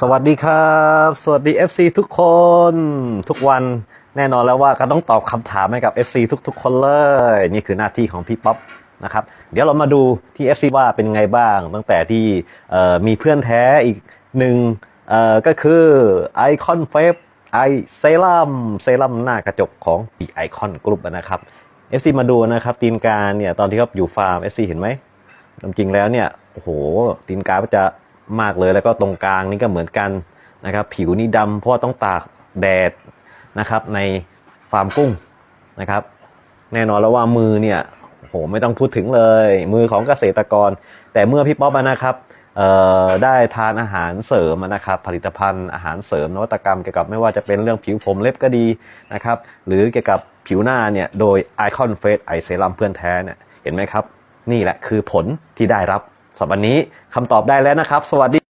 สวัสดีครับ สวัสดี FC ทุกคนทุกวันแน่นอนแล้วว่าก็ต้องตอบคำถามให้กับ FC ทุกๆ คนเลย นี่คือหน้าที่ของพี่ป๊อปนะครับเดี๋ยวเรามาดูที่ FC ว่าเป็นไงบ้าง ตั้งแต่ที่มีเพื่อนแท้อีกหนึ่งก็คือไอคอนเฟฟไอเซรั่มเซรั่มหน้ากระจกของปีไอคอนกรุ๊ปนะครับ FC มาดูนะครับตีนการเนี่ยตอนที่เขาอยู่ฟาร์ม FC เห็นไหมจริงๆแล้วเนี่ยโอ้โหตีนกาก็จะ มากเลย แล้วก็ตรงกลางนี่ก็เหมือนกันนะครับ ผิวนี่ดำเพราะต้องตากแดดนะครับ ในฟาร์มกุ้งนะครับ แน่นอนแล้วว่ามือเนี่ยโหไม่ต้องพูดถึงเลย มือของเกษตรกร แต่เมื่อพี่ป๊อปนะครับได้ทานอาหารเสริมนะครับ ผลิตภัณฑ์อาหารเสริมนวัตกรรมเกี่ยวกับไม่ว่าจะเป็นเรื่องผิวผมเล็บก็ดีนะครับ หรือเกี่ยวกับผิวหน้าเนี่ยโดย Icon Face Eye Serum เพื่อนแท้เนี่ยเห็นไหมครับ นี่แหละคือผลที่ได้รับ สำหรับวันนี้คำตอบได้แล้วนะครับ สวัสดี